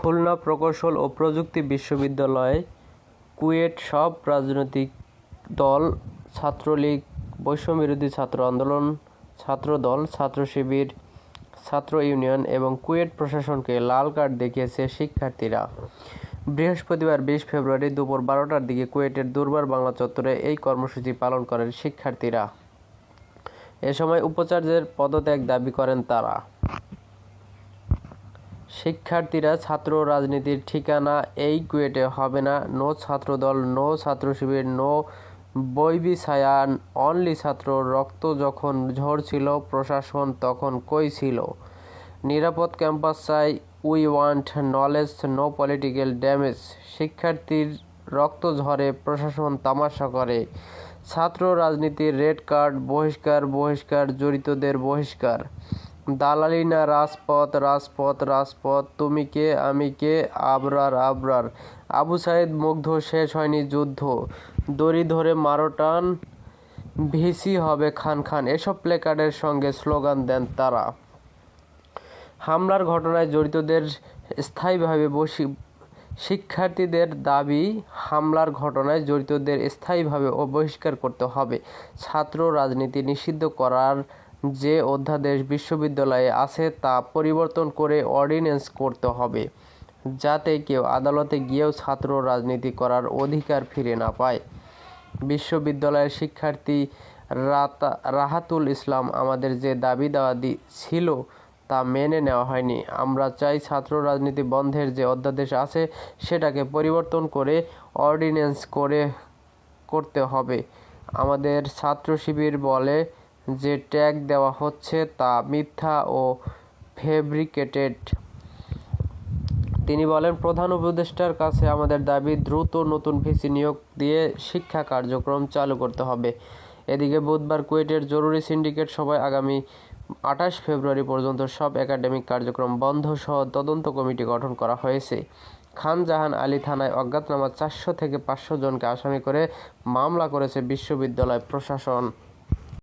খুলনা প্রকৌশল ও প্রযুক্তি বিশ্ববিদ্যালয় কুয়েট সব রাজনৈতিক দল, ছাত্রলীগ, বৈষম্যবিরোধী ছাত্র আন্দোলন ছাত্রদল ছাত্র শিবির, ছাত্র ইউনিয়ন এবং কুয়েট প্রশাসনকে লাল কার্ড দেখিয়েছে শিক্ষার্থীরা। বৃহস্পতিবার বিশ ফেব্রুয়ারি দুপুর বারোটার দিকে কুয়েটের দুর্বার বাংলা চত্বরে এই কর্মসূচি পালন করেন শিক্ষার্থীরা। এ সময় উপাচার্যের পদত্যাগ দাবি করেন তারা। শিক্ষার্থীরা ছাত্র রাজনীতির ঠিকানা এই কুয়েটে হবে না। নো ছাত্রদল, নো ছাত্র শিবির নো বৈবি ছায়া অনলি ছাত্র। রক্ত যখন ঝরছিল প্রশাসন তখন কই ছিল? নিরাপদ ক্যাম্পাস চাই, we want knowledge, no political damage. শিক্ষার্থীর রক্ত ঝরে, প্রশাসন তামাশা করে। ছাত্র রাজনীতির রেড কার্ড, বহিষ্কার বহিষ্কার, জড়িতদের বহিষ্কার। দালালি না রাজপথ রাজপথ রাজপথ। তুমি কে? আমি কে? আবরার আবরার। আবু সাইদ মুগ্ধ, শেষ হয়নি যুদ্ধ। দড়ি ধরে মারো টান, ভিসি হবে খান খান। এসব প্লেকার্ডের সঙ্গে স্লোগান দেন তারা। হামলার ঘটনায় জড়িতদের স্থায়ীভাবে বসি, শিক্ষার্থীদের দাবি, হামলার ঘটনায় জড়িতদের স্থায়ীভাবে বহিষ্কার করতে হবে। ছাত্র রাজনীতি নিষিদ্ধ করার যে অধ্যাদেশ বিশ্ববিদ্যালয়ে আছে তা পরিবর্তন করে অর্ডিন্যান্স করতে হবে, যাতে কেউ আদালতে গিয়েও ছাত্র রাজনীতি করার অধিকার ফিরে না পায়। বিশ্ববিদ্যালয়ের শিক্ষার্থী রাহাতুল ইসলাম আমাদের যে দাবি দেওয়া ছিল তা মেনে নেওয়া হয়নি। আমরা চাই ছাত্র রাজনীতি বন্ধের যে অধ্যাদেশ আছে সেটাকে পরিবর্তন করে অর্ডিন্যান্স করে, করতে হবে। আমাদের ছাত্র শিবির বলে যে ট্যাগ দেওয়া হচ্ছে তা মিথ্যা ও ফেব্রিকেটেড। তিনি বলেন, প্রধান উপদেষ্টার কাছে আমাদের দাবি, দ্রুত নতুন ভিসি নিয়োগ দিয়ে শিক্ষা কার্যক্রম চালু করতে হবে। এদিকে বুধবার কুয়েটের জরুরি সিন্ডিকেট সভায় আগামী আঠাশ ফেব্রুয়ারি পর্যন্ত সব একাডেমিক কার্যক্রম বন্ধ সহ তদন্ত কমিটি গঠন করা হয়েছে। খান জাহান আলী থানায় অজ্ঞাতনামা চারশো থেকে পাঁচশো জনকে আসামি করে মামলা করেছে বিশ্ববিদ্যালয় প্রশাসন।